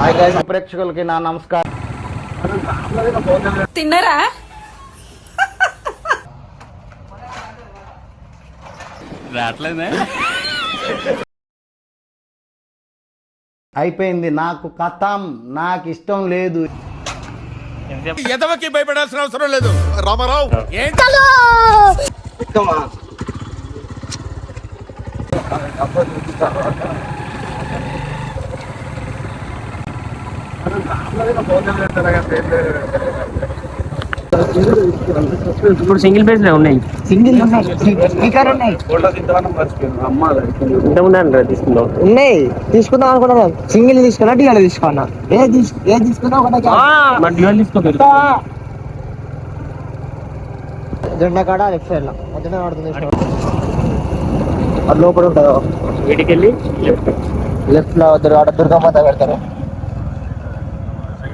Hi guys ప్రేక్షకులకి నా నమస్కారం. తిన్నరా? అయిపోయింది నాకు కథం నాకు ఇష్టం లేదు. ఎదవకి భయపడాల్సిన అవసరం లేదు. రామారావు ఏంటి ఇప్పుడు సింగిల్ పేజ్లో ఉన్నాయి. సింగిల్ స్పీకర్ ఉన్నాయి. ఇంతకుముందు తీసుకుందాం? ఉన్నాయి. తీసుకుందాం అనుకున్నాను సింగిల్ తీసుకున్నా టీఆర్ తీసుకున్నా. ఏ తీసు ఏ తీసుకున్నా ఒకటే తీసుకోలేదు జెండా కాడ లెఫ్ట్ సైడ్లో. మధ్యలో పడుతుంది అది లోపల ఉంటుందో? వీటికి వెళ్ళి లెఫ్ట్ లెఫ్ట్లో దుర్గమాత పెడతారు?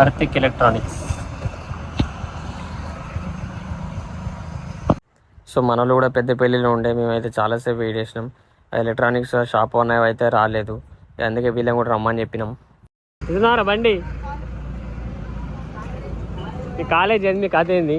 ఆర్తిక్ ఎలక్ట్రానిక్స్ సో మనలో కూడా పెద్ద పెళ్ళిలో ఉండే మేమైతే చాలాసేపు వెయిట్ చేసినాం ఎలక్ట్రానిక్స్ షాప్ అనేవి అయితే రాలేదు అందుకే వీళ్ళని కూడా రమ్మని చెప్పినాం బండి మీ కాలేజ్ ఏంది మీ కథ ఏంది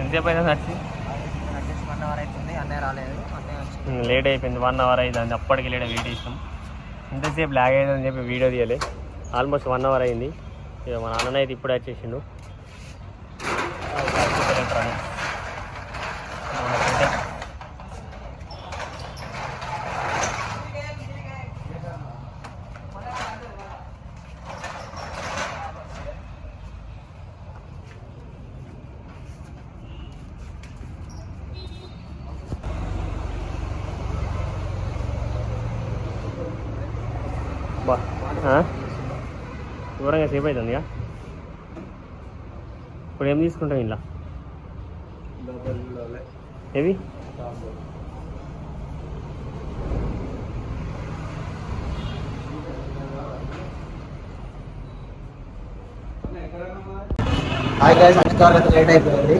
ఎంతసేపు అయినా నచ్చి అన్నయ్య రాలేదు అన్నయ్య వచ్చి లేట్ అయిపోయింది వన్ అవర్ అయింది అప్పటికి లేట్ వెయిట్ చేసినాం ఇంతసేపు లాగ్ అయిందని చెప్పి వీడియో తీయలే. ఆల్మోస్ట్ వన్ అవర్ అయింది. ఇక మా నాన్న అయితే ఇప్పుడే వచ్చేసిండు. బా ఆ? దూరంగా సేపు అవుతుంది ఇప్పుడు ఏం తీసుకుంటాం ఇలా ఏవి? హాయ్ గైస్ అధికారులు అయితే లేట్ అయిపోయింది?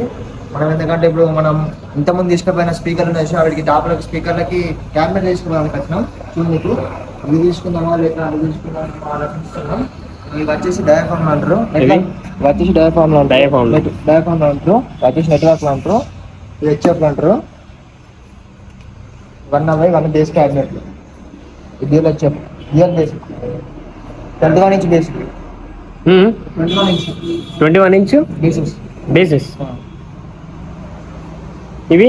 మనం ఎందుకంటే ఇప్పుడు మనం ఇంతకుముందు తీసుకుపోయిన స్పీకర్లు వేసి వాటికి టాప్లకి స్పీకర్లకి క్యామెరా తీసుకున్నానికి వచ్చినాం చూడకు ఇవి తీసుకుందామా లేక అవి తీసుకుందామా ఆలోచిస్తున్నాం. ఇవి వచ్చేసి డయాఫామ్ అంటారు. ఇవి? వచ్చేసి డయాఫామ్ అంటారు. లు. డయాఫామ్ అంటారు. ఇవి వచ్చేసి నెట్వర్క్ అంటారు. ఇవి హెచ్ఎఫ్ అంటారు. One అవై one base cabinet dual HF dual base twenty one inch base twenty one inch twenty one inch bases basis ఇవి?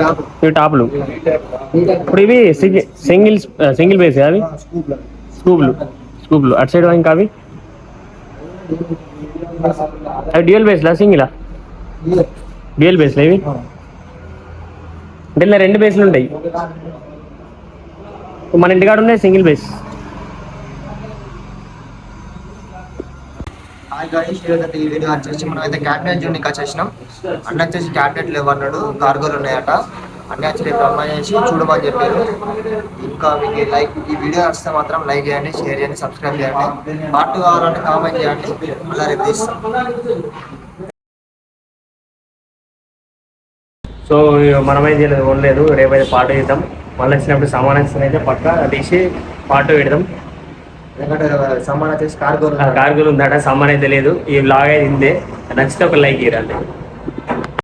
ఇవి టాప్లు. ఇప్పుడు ఇవి సింగిల్ సింగిల్ సింగిల్ బేస్ అవి? స్కూబ్లు. స్కూబ్లు. అటు సైడ్ ఇంకా అవి? అవి డ్యూయల్ బేస్లా సింగిలా? డ్యూయల్ బేస్లా ఇవి? అంటే రెండు బేస్లు ఉంటాయి. మన ఇంటికాడ ఉన్నాయి సింగిల్ బేస్. హాయ్ గాయస్ ఈరోజు ఈ వీడియో వచ్చేసి మనం అయితే క్యాబినెట్ జూనికి వచ్చేసినాం. అన్న వచ్చేసి క్యాబినెట్ లేవు అన్నాడు. కార్గోలు ఉన్నాయట. అన్న వచ్చి రేపు చేసి చూడమని చెప్పారు. ఇంకా మీకు లైక్ ఈ వీడియో వస్తే మాత్రం లైక్ చేయండి షేర్ చేయండి సబ్స్క్రైబ్ చేయండి. పార్ట్ కావాలంటే కామెంట్ చేయండి. అలా రేపు తీస్తాం. సో మనమేం చేయలేదు రేపు ఐతే పాట చేద్దాం. మళ్ళీ వచ్చినప్పుడు సామాన్ అయితే పక్క తీసి పాట పెడదాం. సమ్మాన్ సామాన్ వచ్చేసి కార్గోలు కార్గులు ఉందట సమ్మాన్ అయితే లేదు. ఈ బ్లాగ్ అయితే ఇందే నచ్చితే ఒక లైక్ ఇవ్వండి